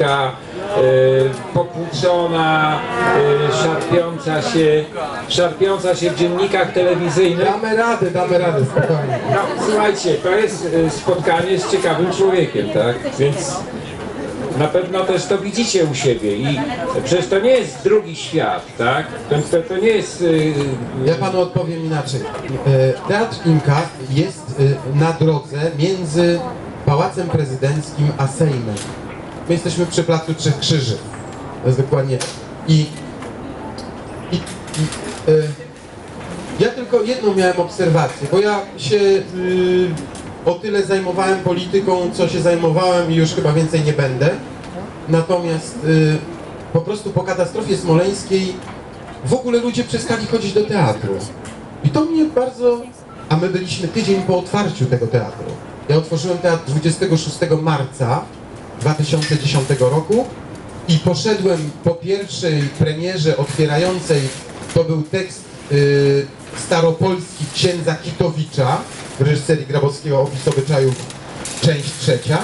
krótka, e, popłuczona, e, szarpiąca się, szarpiąca się w dziennikach telewizyjnych. Damy radę, damy radę, spokojnie. No, słuchajcie, to jest e, spotkanie z ciekawym człowiekiem, tak? Więc na pewno też to widzicie u siebie i przecież to nie jest drugi świat, tak? To, to, to nie jest... e, Ja panu odpowiem inaczej. Teatr Inka jest na drodze między Pałacem Prezydenckim a Sejmem. My jesteśmy przy Placu Trzech Krzyży. To jest dokładnie. I, i, i e, ja tylko jedną miałem obserwację, bo ja się y, o tyle zajmowałem polityką, co się zajmowałem i już chyba więcej nie będę. Natomiast y, po prostu po katastrofie smoleńskiej w ogóle ludzie przestali chodzić do teatru. I to mnie bardzo... A my byliśmy tydzień po otwarciu tego teatru. Ja otworzyłem teatr 26 marca 2010 roku i poszedłem po pierwszej premierze otwierającej, to był tekst y, staropolski księdza Kitowicza w reżyserii Grabowskiego Opis obyczajów, część trzecia.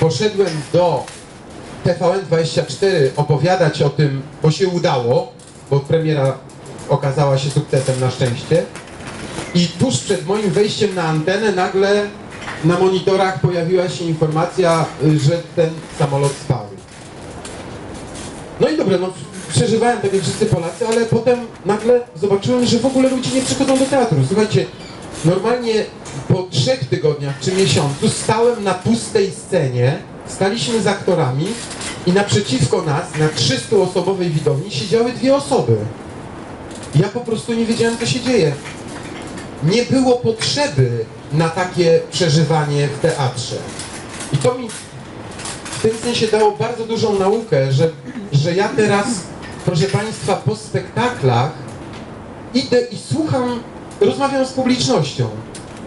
Poszedłem do TVN24 opowiadać o tym, bo się udało, bo premiera okazała się sukcesem na szczęście. I tuż przed moim wejściem na antenę nagle na monitorach pojawiła się informacja, że ten samolot spadł. No i dobra, no przeżywałem tak jak wszyscy Polacy, ale potem nagle zobaczyłem, że w ogóle ludzie nie przychodzą do teatru. Słuchajcie, normalnie po trzech tygodniach czy miesiącu stałem na pustej scenie, staliśmy z aktorami i naprzeciwko nas, na 300-osobowej widowni siedziały dwie osoby. Ja po prostu nie wiedziałem, co się dzieje. Nie było potrzeby na takie przeżywanie w teatrze. I to mi w tym sensie dało bardzo dużą naukę, że, że ja teraz, proszę Państwa, po spektaklach idę i słucham, rozmawiam z publicznością.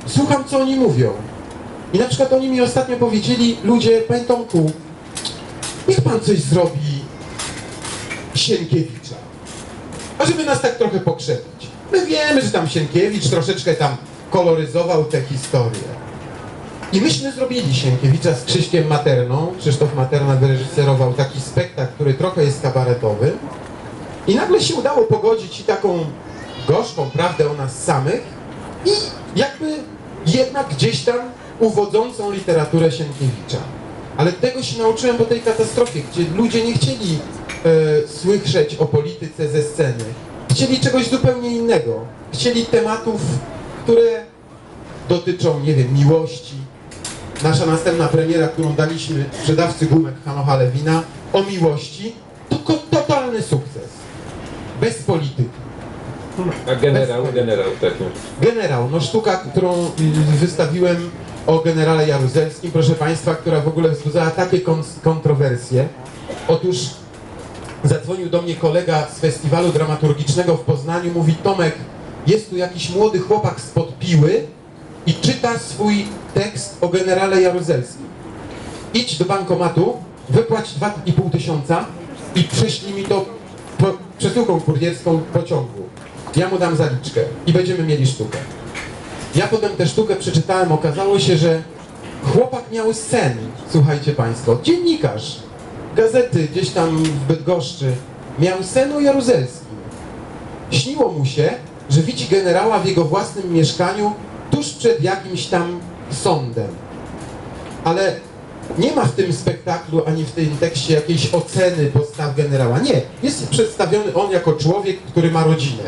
Słucham, co oni mówią. I na przykład oni mi ostatnio powiedzieli, ludzie, Panie Tomku, niech Pan coś zrobi Sienkiewicza. A nas tak trochę pokrzepić. My wiemy, że tam Sienkiewicz troszeczkę tam koloryzował te historie. I myśmy zrobili Sienkiewicza z Krzyśkiem Materną. Krzysztof Materna wyreżyserował taki spektakl, który trochę jest kabaretowy. I nagle się udało pogodzić i taką gorzką prawdę o nas samych i jakby jednak gdzieś tam uwodzącą literaturę Sienkiewicza. Ale tego się nauczyłem po tej katastrofie, gdzie ludzie nie chcieli e, słyszeć o polityce ze sceny. Chcieli czegoś zupełnie innego. Chcieli tematów, które dotyczą, nie wiem, miłości. Nasza następna premiera, którą daliśmy sprzedawcy gumek Hanocha Lewina o miłości, to totalny sukces. Bez polityki. A generał, generał taki. Generał, no sztuka, którą wystawiłem o generale Jaruzelskim, proszę Państwa, która w ogóle wzbudzała takie kon- kontrowersje. Otóż zadzwonił do mnie kolega z festiwalu dramaturgicznego w Poznaniu, mówi Tomek, jest tu jakiś młody chłopak spod Piły i czyta swój tekst o generale Jaruzelskim. Idź do bankomatu, wypłać 2,5 tysiąca i prześlij mi to po, przesyłką kurierską pociągu. Ja mu dam zaliczkę i będziemy mieli sztukę. Ja potem tę sztukę przeczytałem, okazało się, że chłopak miał sen, słuchajcie Państwo, dziennikarz gazety gdzieś tam w Bydgoszczy miał sen o Jaruzelskim. Śniło mu się, że widzi generała w jego własnym mieszkaniu tuż przed jakimś tam sądem. Ale nie ma w tym spektaklu ani w tym tekście jakiejś oceny postaw generała. Nie. Jest przedstawiony on jako człowiek, który ma rodzinę.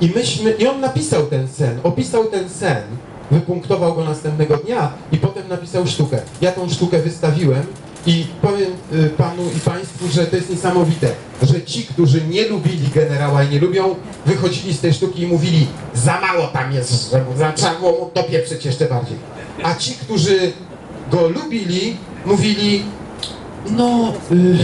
I myśmy, i on napisał ten sen, opisał ten sen, wypunktował go następnego dnia i potem napisał sztukę. Ja tą sztukę wystawiłem i powiem y, panu i państwu, że to jest niesamowite, że ci, którzy nie lubili generała i nie lubią, wychodzili z tej sztuki i mówili, za mało tam jest, że trzeba było mu dopieprzyć jeszcze bardziej. A ci, którzy go lubili, mówili, no, y,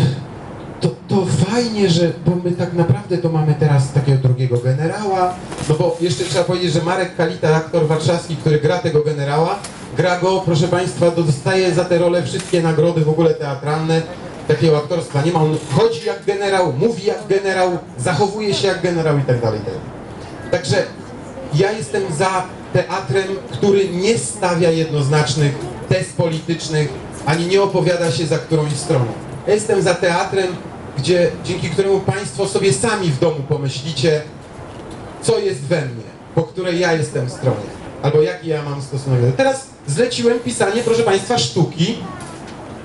to, to fajnie, że, bo my tak naprawdę to mamy teraz takiego drugiego generała, no bo jeszcze trzeba powiedzieć, że Marek Kalita, aktor warszawski, który gra tego generała, gra go, proszę Państwa, dostaje za tę rolę wszystkie nagrody w ogóle teatralne, takiego aktorstwa nie ma, on chodzi jak generał, mówi jak generał, zachowuje się jak generał i tak dalej. tak. Także ja jestem za teatrem, który nie stawia jednoznacznych tez politycznych, ani nie opowiada się za którąś stroną. Ja jestem za teatrem, gdzie, dzięki któremu Państwo sobie sami w domu pomyślicie, co jest we mnie, po której ja jestem stronie, albo jaki ja mam stosunek. Teraz zleciłem pisanie, proszę Państwa, sztuki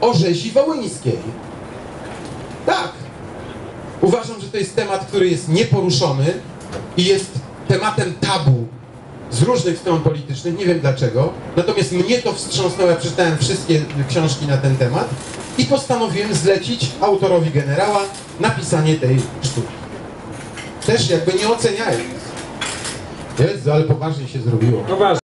o rzezi wołyńskiej. Tak. Uważam, że to jest temat, który jest nieporuszony i jest tematem tabu z różnych stron politycznych, nie wiem dlaczego. Natomiast mnie to wstrząsnęło, ja przeczytałem wszystkie książki na ten temat i postanowiłem zlecić autorowi generała napisanie tej sztuki. Też jakby nie oceniając. Jezu, ale poważnie się zrobiło. Poważnie.